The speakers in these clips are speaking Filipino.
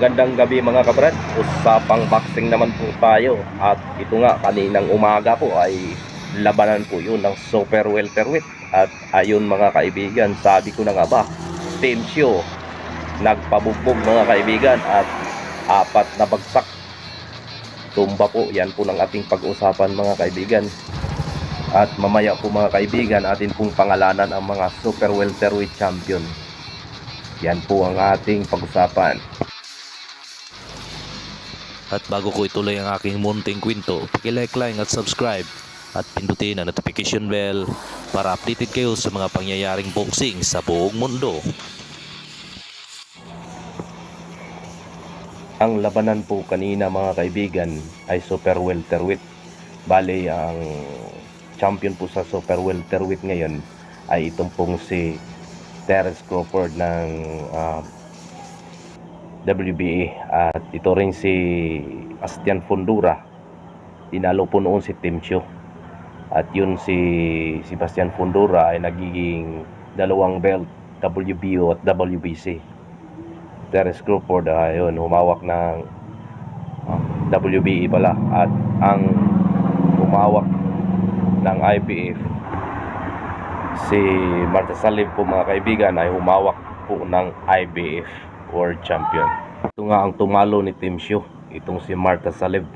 Magandang gabi mga kabrad. Usapang boxing naman po tayo. At ito nga, kaninang umaga po ay labanan po yun ng super welterweight. At ayun mga kaibigan, sabi ko na nga ba, Team Show, nagpabugbog mga kaibigan at apat na bagsak. Tumba po, yan po ng ating pag-usapan mga kaibigan. At mamaya po mga kaibigan, atin pong pangalanan ang mga super welterweight champion. Yan po ang ating pag-usapan. At bago ko ituloy ang aking munting kwento, like, like at subscribe at pindutin ang notification bell para updated kayo sa mga pangyayaring boxing sa buong mundo. Ang labanan po kanina mga kaibigan ay super welterweight. Bale, ang champion po sa super welterweight ngayon ay itong pong si Terence Crawford ng ah, WBA at ito rin si Astian Fundura. Tinalo po noon si Tim Cho. At yun si Sebastian Fundura ay nagiging dalawang belt WBO at WBC. Terence Crawford ayun humawak ng ah, WBE pala at ang humawak ng IBF si Marta Salib po mga kaibigan ay humawak po ng IBF World Champion. Ito nga ang tumalo ni Team Show, itong si Marta Salib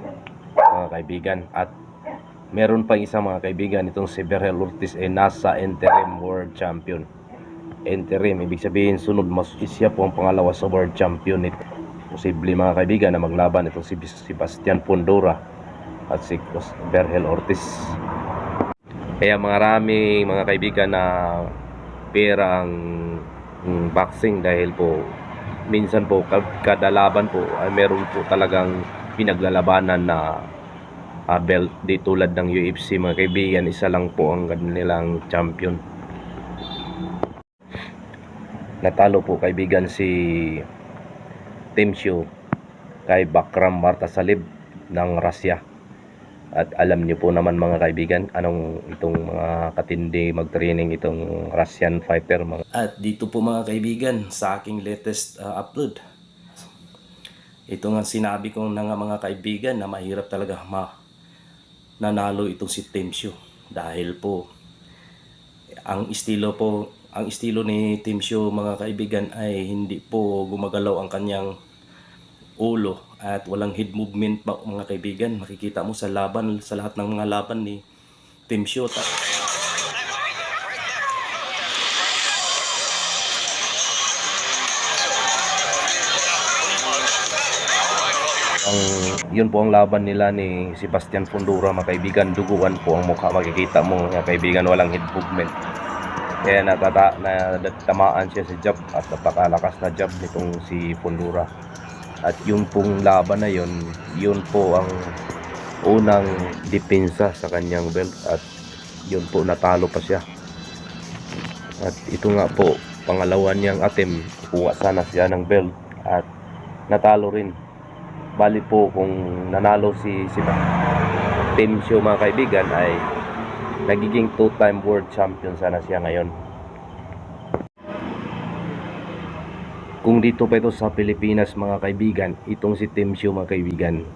mga kaibigan at meron pang isa mga kaibigan itong si Berhel Ortiz ay nasa interim world champion interim. Ibig sabihin, sunod mas siya po ang pangalawa sa world champion nito. Posible mga kaibigan na maglaban itong si Sebastian Pondora at si Berhel Ortiz. Kaya marami mga kaibigan na pera ang boxing dahil po minsan po kad- kada laban po ay meron po talagang pinaglalabanan na ah, belt di tulad ng UFC mga kaibigan isa lang po ang kanilang champion natalo po kaibigan si Tim Show kay Bakram Marta Salib ng Russia. At alam niyo po naman mga kaibigan, anong itong mga katindi mag-training itong Russian fighter mga At dito po mga kaibigan sa aking latest uh, upload. Ito nga sinabi ko na mga kaibigan na mahirap talaga ma nanalo itong si Tim Show dahil po ang estilo po ang estilo ni Tim Show mga kaibigan ay hindi po gumagalaw ang kanyang ulo at walang head movement pa mga kaibigan. Makikita mo sa laban sa lahat ng mga laban ni Tim Show Ta- ang yun po ang laban nila ni Sebastian Fundura mga kaibigan. Duguan po ang mukha makikita mo mga kaibigan walang head movement. Kaya natata na tamaan siya sa jab at napakalakas na jab nitong si Fundura at yung pong laban na yun yun po ang unang depensa sa kanyang belt at yun po natalo pa siya at ito nga po pangalawa niyang atem kuha sana siya ng belt at natalo rin bali po kung nanalo si si Team Show mga kaibigan ay nagiging two-time world champion sana siya ngayon. Kung dito pa ito sa Pilipinas mga kaibigan, itong si Team Show mga kaibigan,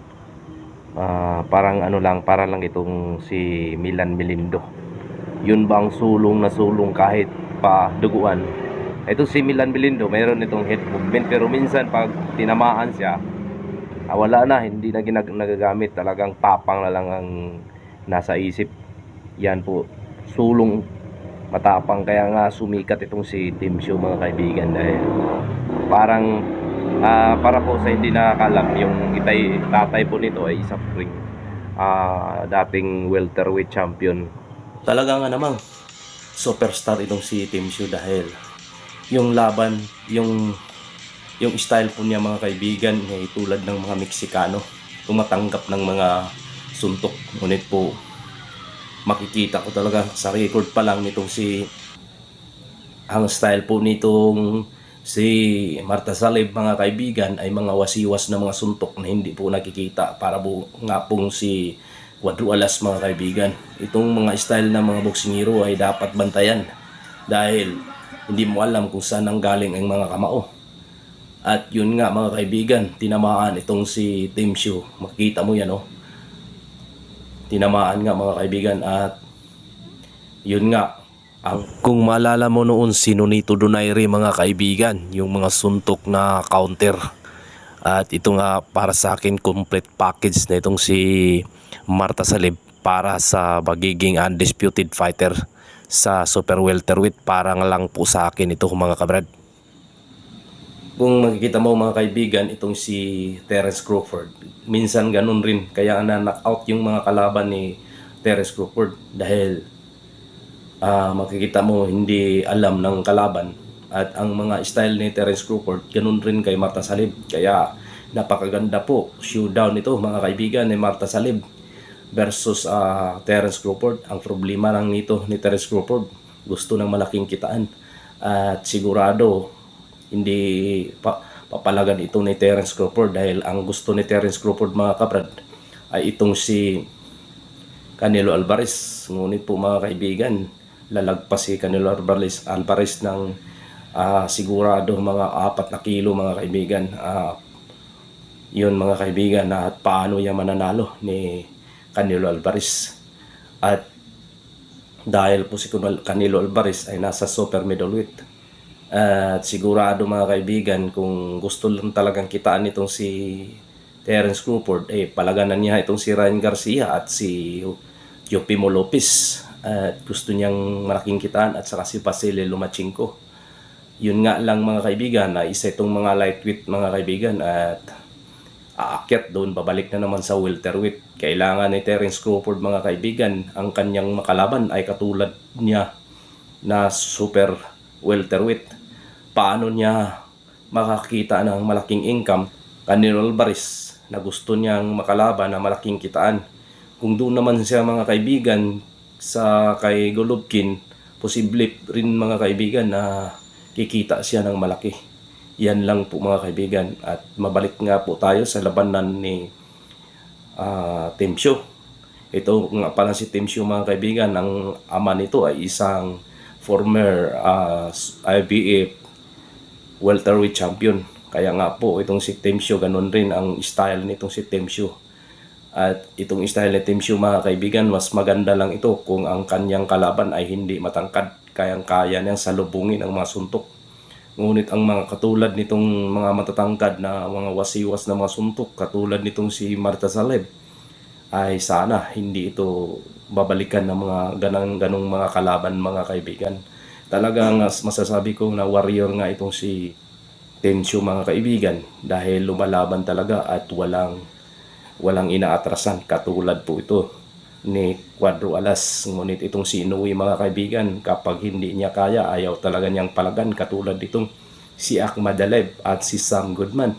ah, parang ano lang, para lang itong si Milan Melindo. Yun ba ang sulong na sulong kahit pa duguan? Ito si Milan Melindo, mayroon itong head movement pero minsan pag tinamaan siya, ah, wala na, hindi na ginag- nagagamit. Talagang tapang na lang ang nasa isip. Yan po, sulong matapang. Kaya nga sumikat itong si Tim Show mga kaibigan dahil parang ah, para po sa hindi nakakalam, yung itay, tatay po nito ay isa po ring ah, dating welterweight champion. talaga nga namang superstar itong si Tim Show dahil yung laban, yung yung style po niya mga kaibigan ay tulad ng mga Meksikano tumatanggap ng mga suntok ngunit po makikita ko talaga sa record pa lang nitong si ang style po nitong si Marta Salib mga kaibigan ay mga wasiwas na mga suntok na hindi po nakikita para po nga pong si Quadrualas mga kaibigan. Itong mga style ng mga boksingero ay dapat bantayan dahil hindi mo alam kung saan ang galing ang mga kamao. At yun nga mga kaibigan, tinamaan itong si Tim Shu. Makita mo yan oh. Tinamaan nga mga kaibigan at yun nga Kung maalala mo noon si Nonito Donaire mga kaibigan, yung mga suntok na counter. At ito nga para sa akin complete package na itong si Marta Salib para sa magiging undisputed fighter sa super welterweight. Parang lang po sa akin ito mga kabrad. kung makikita mo mga kaibigan, itong si Terence Crawford, minsan ganun rin. Kaya na knockout yung mga kalaban ni Terence Crawford dahil ah, makikita mo hindi alam ng kalaban. At ang mga style ni Terence Crawford, ganun rin kay Marta Salib. Kaya napakaganda po showdown ito mga kaibigan ni Marta Salib versus ah, Terence Crawford. Ang problema lang nito ni Terence Crawford, gusto ng malaking kitaan. At sigurado hindi pa, papalagan ito ni Terence Crawford dahil ang gusto ni Terence Crawford mga kabrad ay itong si Canelo Alvarez. Ngunit po mga kaibigan, lalagpas si Canelo Alvarez, Alvarez ng ah, sigurado mga apat na kilo mga kaibigan. Ah, yun mga kaibigan at paano niya mananalo ni Canelo Alvarez. At dahil po si Canelo Alvarez ay nasa super middleweight. At sigurado mga kaibigan kung gusto lang talagang kitaan nitong si Terence Crawford, eh palaganan niya itong si Ryan Garcia at si Jopimo Lopez. At gusto niyang malaking kitaan at saka si Vasily Lomachenko. Yun nga lang mga kaibigan na isa itong mga lightweight mga kaibigan at aakyat doon, babalik na naman sa welterweight. Kailangan ni Terence Crawford mga kaibigan, ang kanyang makalaban ay katulad niya na super welterweight. Paano niya makakita ng malaking income? Canelo Alvarez na gusto niyang makalaban na malaking kitaan. Kung doon naman siya mga kaibigan sa kay Golovkin, posible rin mga kaibigan na kikita siya ng malaki. Yan lang po mga kaibigan. At mabalik nga po tayo sa labanan ni ah Tim Shaw. Ito nga pala si Tim Shaw mga kaibigan. Ang ama nito ay isang former ah, IBF welterweight champion. Kaya nga po itong si Tim Shaw ganun rin ang style nitong si Tim Shaw. At itong style ni Tim Shaw mga kaibigan, mas maganda lang ito kung ang kanyang kalaban ay hindi matangkad. Kayang-kaya niyang salubungin ang mga suntok. Ngunit ang mga katulad nitong mga matatangkad na mga wasiwas na mga suntok, katulad nitong si Marta Saleb, ay sana hindi ito babalikan ng mga ganang ganong mga kalaban mga kaibigan. Talagang mas- masasabi ko na warrior nga itong si Tensyo mga kaibigan dahil lumalaban talaga at walang walang inaatrasan. Katulad po ito ni Cuadro Alas. Ngunit itong si Inoue mga kaibigan kapag hindi niya kaya ayaw talaga niyang palagan. Katulad itong si Ahmad at si Sam Goodman.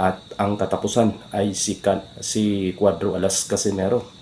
At ang katapusan ay si, si Cuadro Alas Casimero